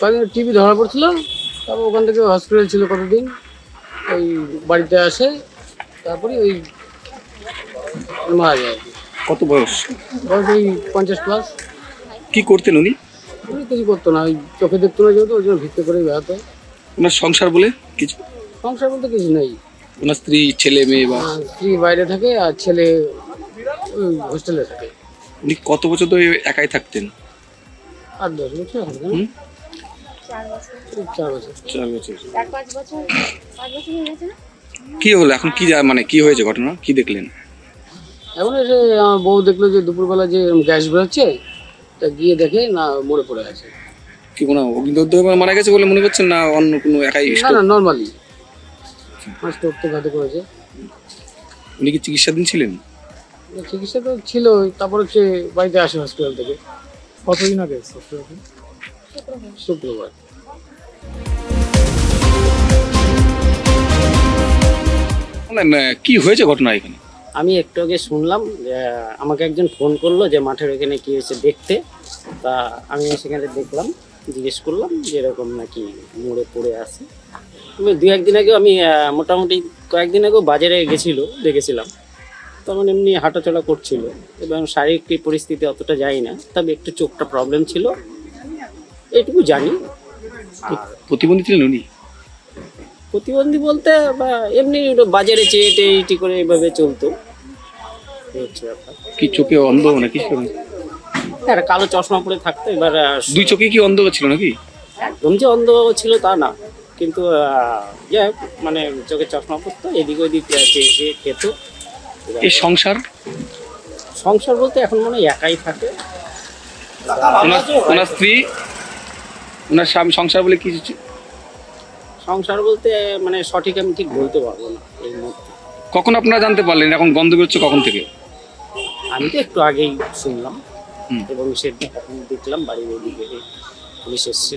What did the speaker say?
কদিন টিভি ধরা পড়ছিল। তারপর ওখান থেকে হসপিটাল ছিল কতদিন? ওই বাড়িতে আসে তারপরে ওই মারা যায় কত বয়স? বয়স ওই পঞ্চাশ প্লাস কি করতেন উনি? উনি কিছু করতো না ওই চোখে দেখতো না যেহেতু ওই জন্য ভিত্তি করেই বেড়াতো। ওনার সংসার বলে কিছু? সংসার বলতে কিছু নেই। ওনার স্ত্রী ছেলে মেয়ে বা? স্ত্রী বাইরে থাকে আর ছেলে ওই হোস্টেলে থাকে। উনি কত বছর ধরে একাই থাকতেন? আট দশ বছর হবে না? চার বছর। চার বছর। চার পাঁচ বছর পাঁচ বছর হয়ে গেছে না? কি হলো? এখন কি যা- মানে কি হয়েছে ঘটনা? কি দেখলেন? এখন এসে আমার বউ দেখল যে দুপুরবেলা যে গ্যাস বেরোচ্ছে তা গিয়ে দেখে না মরে পড়ে আছে কি কোনো অগ্নিদগ্ধ হয়ে মারা গেছে বলে মনে করছেন না অন্য কোনো একাই না না নর্মালি আমার স্টোক তো ঘাতে করেছে উনি কি চিকিৎসাধীন ছিলেন? চিকিৎসা তো ছিল তারপর হচ্ছে বাড়িতে আসে হসপিটাল থেকে। কতদিন আগে শুক্রবার। কি হয়েছে ঘটনা এখানে? আমি একটু আগে শুনলাম যে আমাকে একজন ফোন করল যে মাঠের ওখানে কি হয়েছে দেখতে। তা আমি সেখানে দেখলাম জিজ্ঞেস করলাম যে এরকম নাকি মোড়ে পড়ে আছে। দু একদিন আগেও আমি মোটামুটি কয়েকদিন আগেও বাজারে গেছিল দেখেছিলাম। তখন এমনি হাঁটাচলা করছিল এবং শারীরিক পরিস্থিতি অতটা যাই না তবে একটু চোখটা প্রবলেম ছিল। এইটুকু জানি। প্রতিবন্ধী ছিলেন উনি? প্রতিবন্ধী বলতে বা এমনি বাজারে চেয়ে টেয়ে করে এইভাবে চলতো। কি চোখে অন্ধ নাকি একটা কালো চশমা পরে থাকতো এবার দুই চোখে কি অন্ধ ছিল নাকি? একদম যে অন্ধ ছিল তা না কিন্তু মানে চোখে চশমা পরতো এদিক ওদিক খেত। এই সংসার? সংসার বলতে এখন মনে হয় একাই থাকে। ওনার ওনার স্ত্রী? ওনার স্বামী সংসার বলে কি সংসার বলতে মানে সঠিক আমি ঠিক বলতে পারব না এই মুহূর্তে। কখন আপনারা জানতে পারলেন এখন গন্ধ বেরোচ্ছে কখন থেকে? আমি তো একটু আগেই শুনলাম এবং সে এখন দেখলাম বাড়ির ওদিকে পুলিশ এসছে।